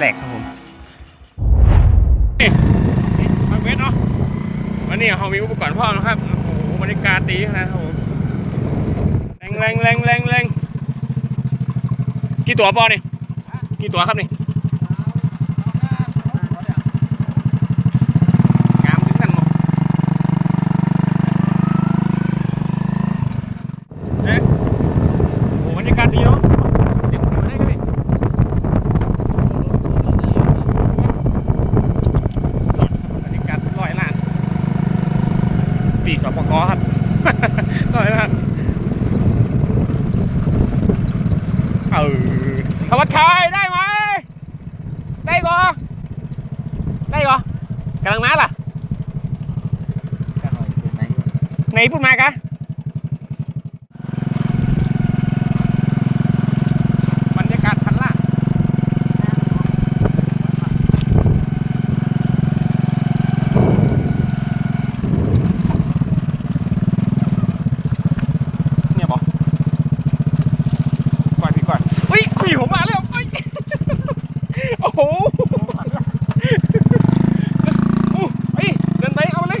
หลกครับผมนี่มาเวทเนาะวันนี้เขามีอุปกรณ์พร้อมนะครับโอ้โหบรรยากาศดีนะครับผมแรงแรงแรงแรงแรงกี่ตัวปอนี่กี่ตัวครับนี่งามถึงกันหมดเอ๊ะโอ้บรรยากาศดีเนาะเดี๋ยวมาได้กันดิบรรยากาศร้อยล้าน ปีสปกครับร้อยล้านเออธวัชชัยได้ไหมได้ก่อได้ก่อกำลังมาล่ะไหนพูดมากะบรรยากาศพันล่าเนี่ยบอกก่อนพี่ก่อนอุ้ยพี่ผมมาแล้วอุ้ย โอ้โหโอ้เฮ้ยเดินไปเอาเลย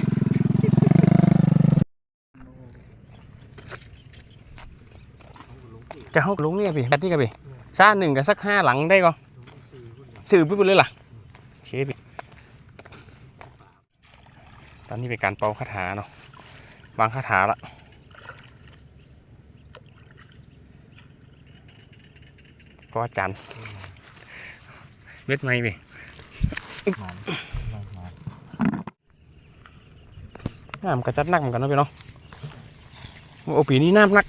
จะเข้าลุงเนี่ยพี่แบตนี่กันพี่ซ่าหนึ่งกับสักห้าหลังได้ก็สื่อไปหมดเลยล่ะเชฟพี่ตอนนี้เป็นการเป่าคาถาเนาะวางคาถาละก็อาจารย์เม็ดไม้พี่น้ำกระจัดหนักเหมือนกันเนาะพี่เนาะโอ้ปีนี้น้ำหนัก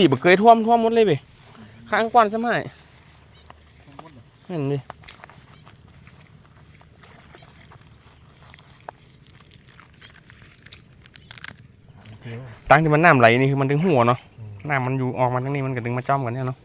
ตีบเคยท่วมท่วมหมดเลยไปข้างกวนสมัยเห็นดิตั้งที่มันน้ำไหลนี่คือมันถึงหัวเนาะน้ำมันอยู่ออกมาทั้งนี้มันก็ถึงมาจ้อมกันเนี่ยเนาะ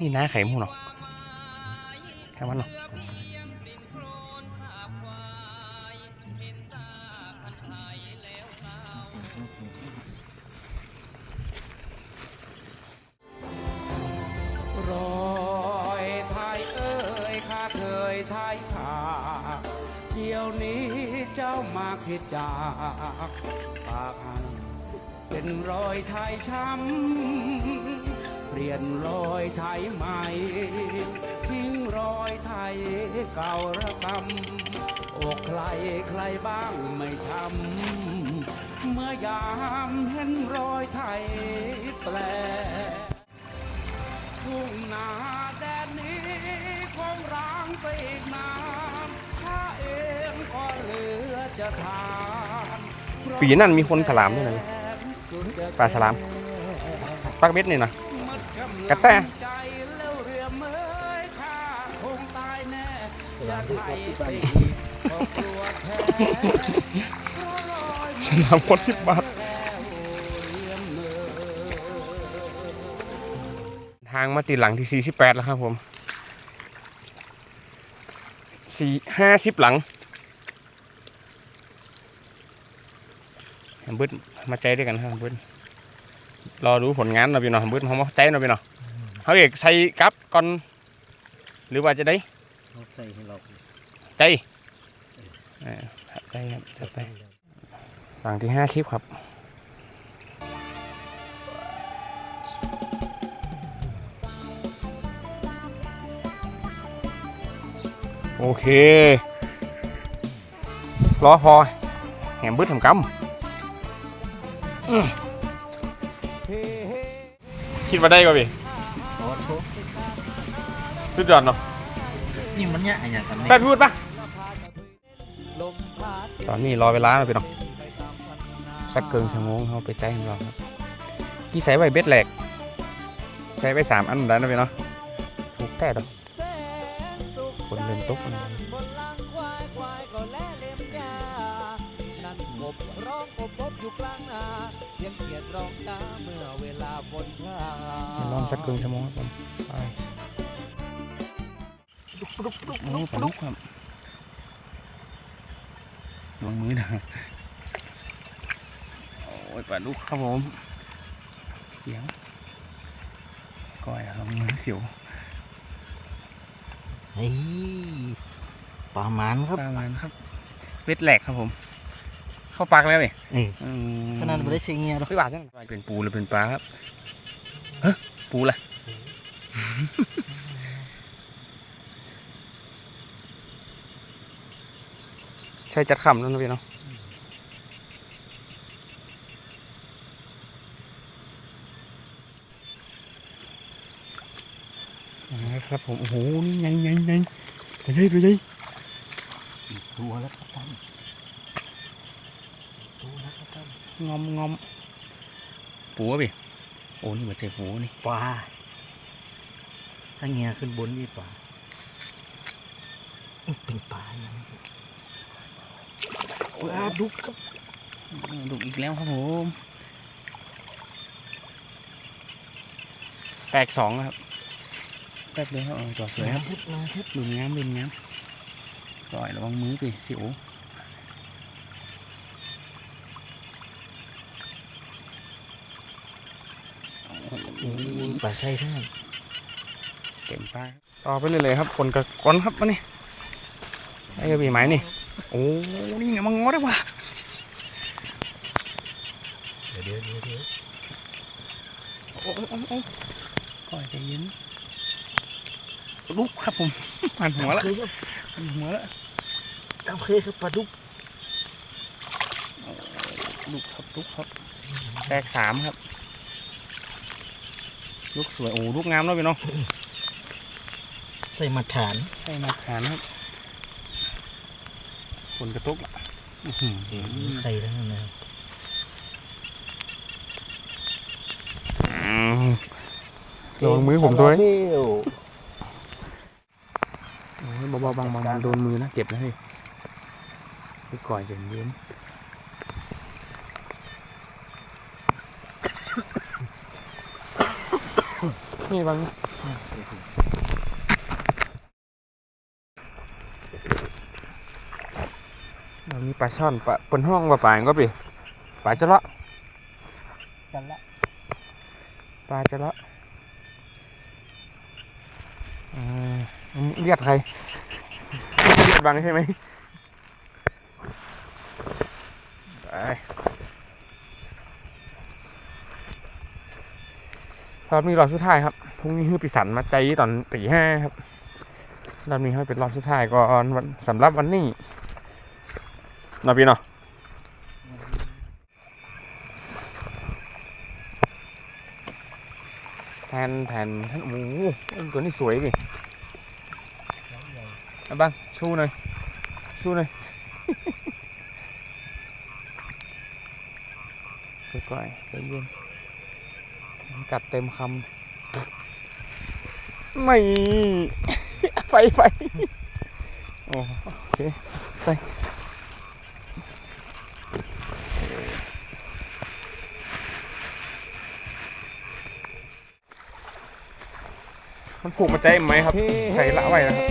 นี่น้าไข่หมูเนาะแค่มันเนาะ เจ้ามาคิดจากปากหันเป็นรอยไทยช้ำเปลี่ยนรอยไทยใหม่ ทิ้งรอยไทยเก่าระกำอกใครใครบ้างไม่ทำเมื่อยามเห็นรอยไทยแปลทุ่งนาแดนนี้คงร้างไปอีกนาน ปีนั้นมีคนถลามด้วยนะปลาสลามปักเบ็ดนี่นะกระแตสนามคนสิบบาททางมาติดหลังที่ 48 แล้วครับผมสี่ห้าสิบหลัง บิ้ลมาใจด้วยกันครับเบิ้ลรอดูผลงานหน่อยพี่เน้องเบิ้ลเขามาใจหน่อยพี่เน้องเขาเอกใส่กลับก่อน หรือว่าจะได้เขาใส่ให้เราใจเออครับได้ครับจัดไปหลังที่ห้าสิบครับโอเครอพอแหมบึ้ดทำกำอื้อ คิดว่าได้ก็พี่ขอโทษสุดยอดเนาะนี่มันเนี่ยอย่างกันแป๊บพูดปะตอนนี้รอเวลาเราไปเนาะสักเกินชั่วโมงเขาไปใจของเราครับพี่ใส่ไว้เบ็ดแหลกใส่ไว้สามอันแล้วนะพี่เนาะถูกแต่ดอกคนเริ่มตก อยู่กลางนาเสียงเขียดร้องจ้าเมื่อเวลาฝนพรางลองสักครึ่งชั่วโมงครับผมไปโอ้ปลาดุกครับลงมือนะโอ้ยปลาดุกครับผมเสียงก้อยอะครับมือเสียวเฮ้ยปลาหมันครับประมาณครับ เวทแหลกครับผม เข้าปากแล้วเว้ยนี่อืม ขนาดไม่ได้เชียงเงียหรอกไม่บาดจังเป็นปูหรือเป็นปลาครับเฮ้ยปูล่ะใช่จัดคำแล้วนะพี่เนาะครับผมโอ้โหนี่ไงไงไงตัวใหญ่ตัวใหญ่ตัวแล้วครับท่านตัวแล้วครับท่าน งอมงอมปูวะพี่โอ้นี่มาเจอปูนี่ปลาถ้าเงียขึ้นบนนี่ปลาอุ๊ยเป็นปลาอย่างนี้ปลาดุกครับดุอีกแล้วครับผมแปลกสองนะครับแปลกเลยครับเอาจอดสวยครับพุดน้องพุดลุนงามลุนงามปล่อยระวังมือไปสิว ปลาไส้ท่านเต็มป้ายต่อไปเลยเลยครับคนกับก้อนครับมานี่ไอ้กระบี่ไม้นี่โอ้นี่ไงมังงอได้ว่ะเดี๋ยวเดี๋ยวเดี๋ยวเดี๋ยวโอ้โอ้โอ้โอ้ก่อยใจเย็นลุกครับผมหันหัวละเคยครับหันหัวละตามเคยครับปลาดุกลุกครับลุกครับแตกสามครับ ลูกสวยโอ้ลูกงามแล้วพี่น้องใส่มาฐานใช่มาขานครับฝนกระตุกละอื้อหือไข่ทั้งนั้นนะครับระวังมือผมด้วยเที่ยวโอ้ยเบาๆบางๆโดนมือนะเจ็บนะเฮ้ยไปก่อยใจเย็น นี่บางเรามีปลาช่อนปลาปนห้องปลาป่างก็ปีปลาจะเลาะกันละปลาจะเลาะอ่าเรียกใครเรียกบังใช่ไหมไป รอบนี้รอบสุดท้ายครับพรุ่งนี้คือปีสันมาใจตอนตีห้าครับรอบนี้ให้เป็นรอบสุดท้ายก่อนวันสำหรับวันนี้นาะพี่เนาะแทนแทนแทนโอ้โหตัวนี้สวยพี่อาบ้างชูหน่อยชูหน่อยก่อยๆใจเย็น กัดเต็มคำไม่ไฟไฟโอ้โอเคใส่มันผูกมาใจไหมครับ ใส่ละไว้นะครับ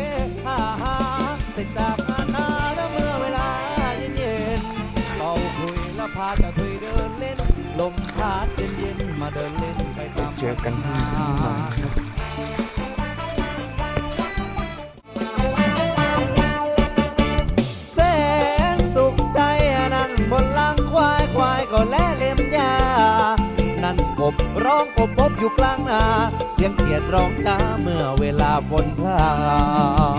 เจอกันที่นี่หน่อยครับแสนสุขใจนั่งบนหลังควายควายก็แลเล็มยา นั่นกบร้องกบพบอยู่กลางนา เสียงเขียดร้องจ้าเมื่อเวลาฝนพราง